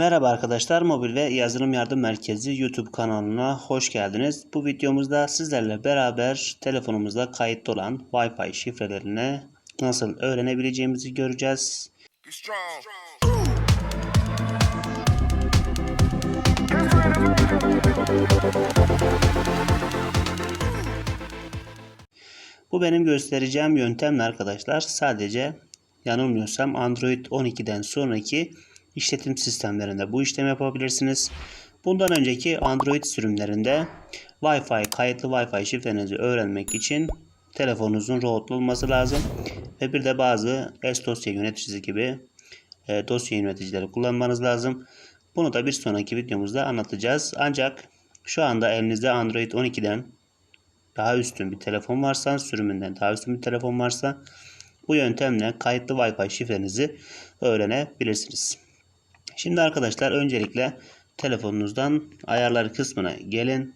Merhaba arkadaşlar, Mobil ve Yazılım Yardım Merkezi YouTube kanalına hoş geldiniz. Bu videomuzda sizlerle beraber telefonumuzda kayıtlı olan Wi-Fi şifrelerini nasıl öğrenebileceğimizi göreceğiz. Bu benim göstereceğim yöntemle arkadaşlar sadece yanılmıyorsam Android 12'den sonraki işletim sistemlerinde bu işlemi yapabilirsiniz. Bundan önceki Android sürümlerinde Wi-Fi kayıtlı Wi-Fi şifrenizi öğrenmek için telefonunuzun rootlu olması lazım ve bir de bazı S dosya yöneticisi gibi e, dosya yöneticileri kullanmanız lazım. Bunu da bir sonraki videomuzda anlatacağız. Ancak şu anda elinizde Android 12'den daha üstün bir telefon varsa, sürümünden daha üstün bir telefon varsa bu yöntemle kayıtlı Wi-Fi şifrenizi öğrenebilirsiniz. Şimdi arkadaşlar öncelikle telefonunuzdan ayarlar kısmına gelin.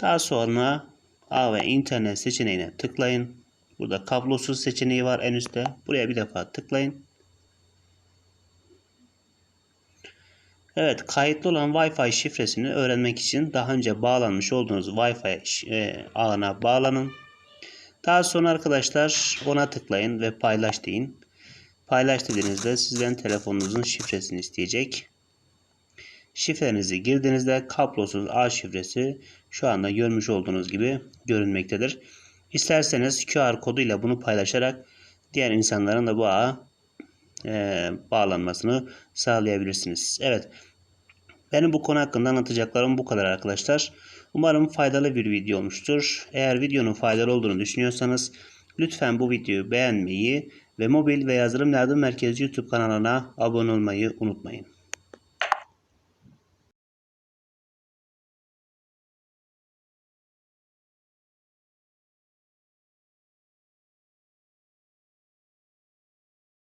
Daha sonra ağ ve internet seçeneğine tıklayın. Burada kablosuz seçeneği var en üstte. Buraya bir defa tıklayın. Evet, kayıtlı olan Wi-Fi şifresini öğrenmek için daha önce bağlanmış olduğunuz Wi-Fi e, ağına bağlanın. Daha sonra arkadaşlar ona tıklayın ve paylaş deyin. Paylaş dediğinizde sizden telefonunuzun şifresini isteyecek. Şifrenizi girdiğinizde kablosuz ağ şifresi şu anda görmüş olduğunuz gibi görünmektedir. İsterseniz QR koduyla bunu paylaşarak diğer insanların da bu ağa e, bağlanmasını sağlayabilirsiniz. Evet. Benim bu konu hakkında anlatacaklarım bu kadar arkadaşlar. Umarım faydalı bir video olmuştur. Eğer videonun faydalı olduğunu düşünüyorsanız lütfen bu videoyu beğenmeyi ve mobil ve yazılım yardım merkezi YouTube kanalına abone olmayı unutmayın.